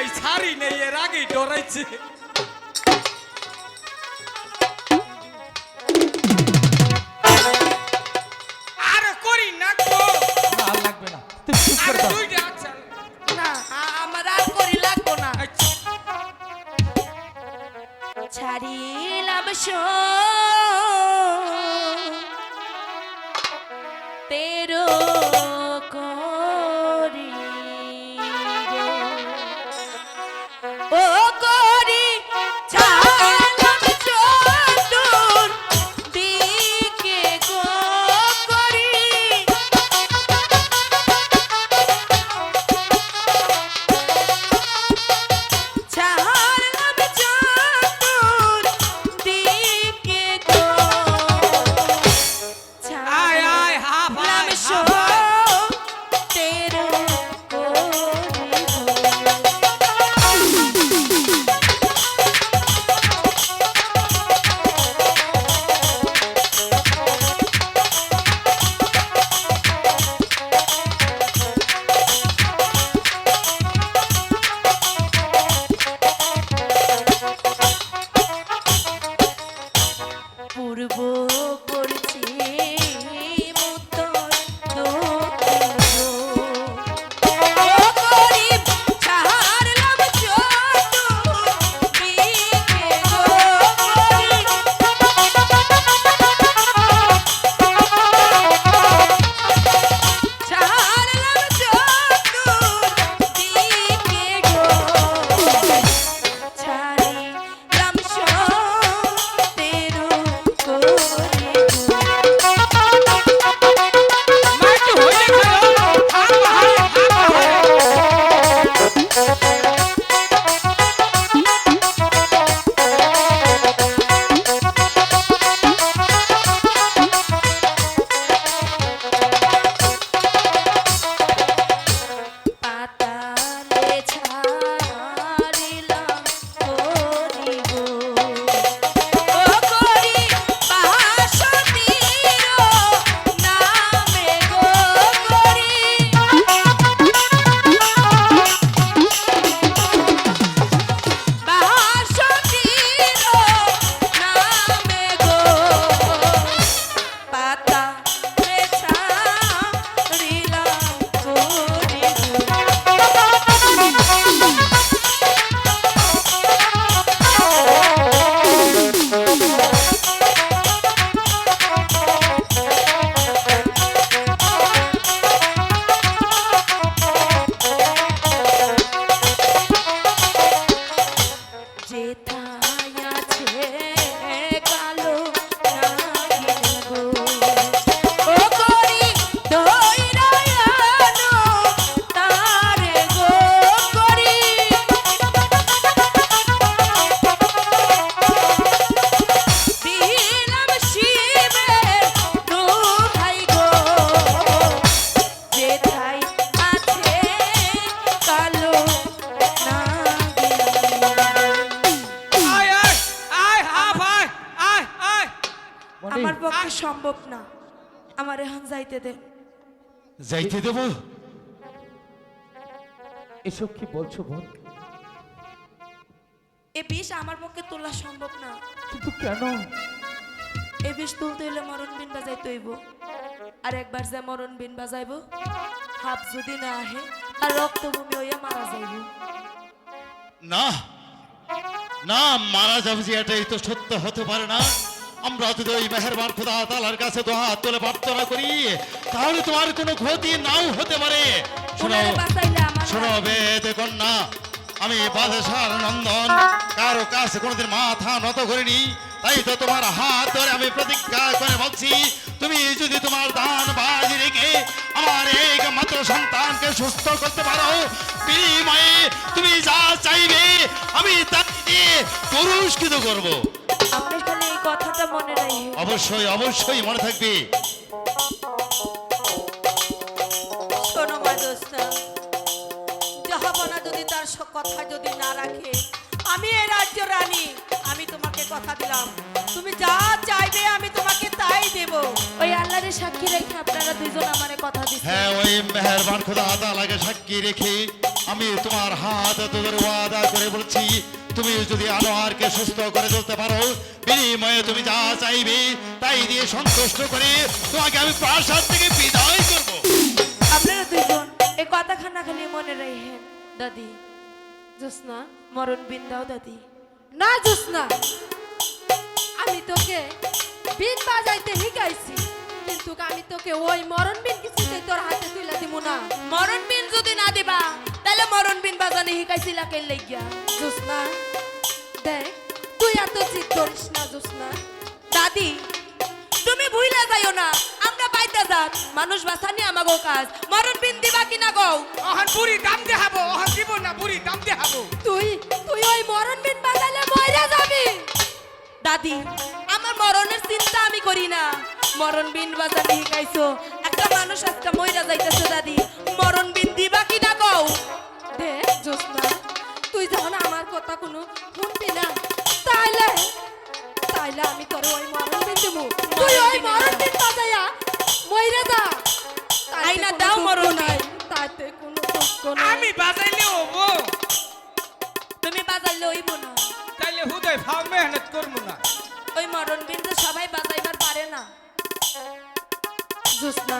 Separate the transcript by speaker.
Speaker 1: উদয় ছাড়ি নেই এর আগেই ডরাইছে। আরে করি না গো।
Speaker 2: আর লাগবে না। তুই চুপ করে দাও
Speaker 1: দুইটা আচ্ছা
Speaker 3: না আমার আর করি লাগবো না। ছাড়িলাম শো তেরো সম্ভব না। আমার এখন যাইতে দে।
Speaker 4: যাইতে দেব?
Speaker 2: এসব কি বলছো বোন?
Speaker 3: এ বিষ আমার পক্ষে তোলা সম্ভব না।
Speaker 2: কিন্তু কেন?
Speaker 3: এ বিষ তুলতে হইলে মরণ বিন বাজাইতে হইব। আর একবার যে মরণ বিন বাজাইব হাফ যদি না আহে আর রক্তভূমি হইয়া মারা যাইব।
Speaker 4: না না মারা যাবে যে এটাই তো সত্য হতে পারে না। আমরা যদি ওই মেহেরবান খোদা তালার কাছে দোহা তুলে প্রার্থনা করি তাহলে তোমার কোনো ক্ষতি নাও হতে পারে। শোনো বেদ কন্যা আমি বাদশার নন্দন কারও কাছে কোনোদিন মাথা নত করিনি। তাই তো তোমার হাত ধরে আমি প্রতিজ্ঞা করে বলছি তুমি যদি তোমার দান বাজি রেখে আমার একমাত্র সন্তানকে সুস্থ করতে পারো বিনিময়ে তুমি যা চাইবে আমি তা দিয়ে পুরস্কৃত করব।
Speaker 3: কথাটা মনে রাখে
Speaker 4: অবশ্যই অবশ্যই মনে থাকবে।
Speaker 5: শোনো মাদস্তা জাহাপনা যদি তার কথা যদি না রাখে আমি এ রাজ্য রানী আমি তোমাকে কথা দিলাম। তুমি যা চাইবে আমি তোমাকে তাই দেব।
Speaker 3: ওই আল্লাহরের সাক্ষী রেখে আপনারা দুইজন আমারে কথা দিচ্ছেন
Speaker 4: হ্যাঁ ওই মেহেরবান খোদা তালাকে সাক্ষী রেখে আমি তোমার হাত তোদের ওয়াদা করে বলছি তুমি যদি আনোয়ারকে সুস্থ করে তুলতে পারো বিনিময়ে তুমি যা চাইবে তাই দিয়ে সন্তুষ্ট করে তোমাকে আমি প্রাসাদ থেকে বিদায় করব।
Speaker 3: আপনারা দুইজন এই কথাখানা খালি মনে রাখেন দাদি।
Speaker 6: জোসনা
Speaker 3: মরণ বিন দাও দাদি।
Speaker 6: না জোসনা আমি তোকে বিন বাজাইতে শিখাইছি কিন্তু আমি তোকে ওই মরণ বিন কিছুতে তোর হাতে তুলে দিব না।
Speaker 3: মরণ বিন যদি না দিবা তাহলে মরণ বিন বাজানে শিকাইছিলা কে লাগিয়া।
Speaker 6: জোসনা দেখ তুই এত জিদ করিস না জোসনা।
Speaker 3: দাদি তুমি ভুইলা যাইও না আমরা পাইতে যান মানুষ বাঁচানি আমাগো কাজ। মরণ বিন দিবা কিনা গো
Speaker 1: অহন বুড়ি দাম দেখাবো অহন দিব না বুড়ি দাম দেখাবো।
Speaker 6: তুই তুই ওই মরণ বিন বাজাইলে মরে যাবি।
Speaker 3: দাদি আমার মরণের চিন্তা আমি করি না। মরণ বিন বাজানে শিকাইছো একটা মানুষ একটা মইরা যাইতেছে দাদি। মরণ গো
Speaker 6: দেখ জোসনা তুই যখন আমার কথা কোনো শুনবি না তাইলে তাইলে আমি তোর ওই মরণ বিন দিব। তুই ওই মরণ বিন বাজাইয়া মইরে যা।
Speaker 3: আইনা
Speaker 6: কোনো
Speaker 3: দাও মরণ
Speaker 6: নাই, তাতে কোনো দুঃখ নাই।
Speaker 1: আমি বাজাইলে হব।
Speaker 3: তুমি বাজাইলে ওইব না।
Speaker 1: তাইলে হুদয় ফাও মেহনত করব না।
Speaker 3: ওই মরণ বিন তো সবাই বাজাইবার পারে না।
Speaker 6: জোসনা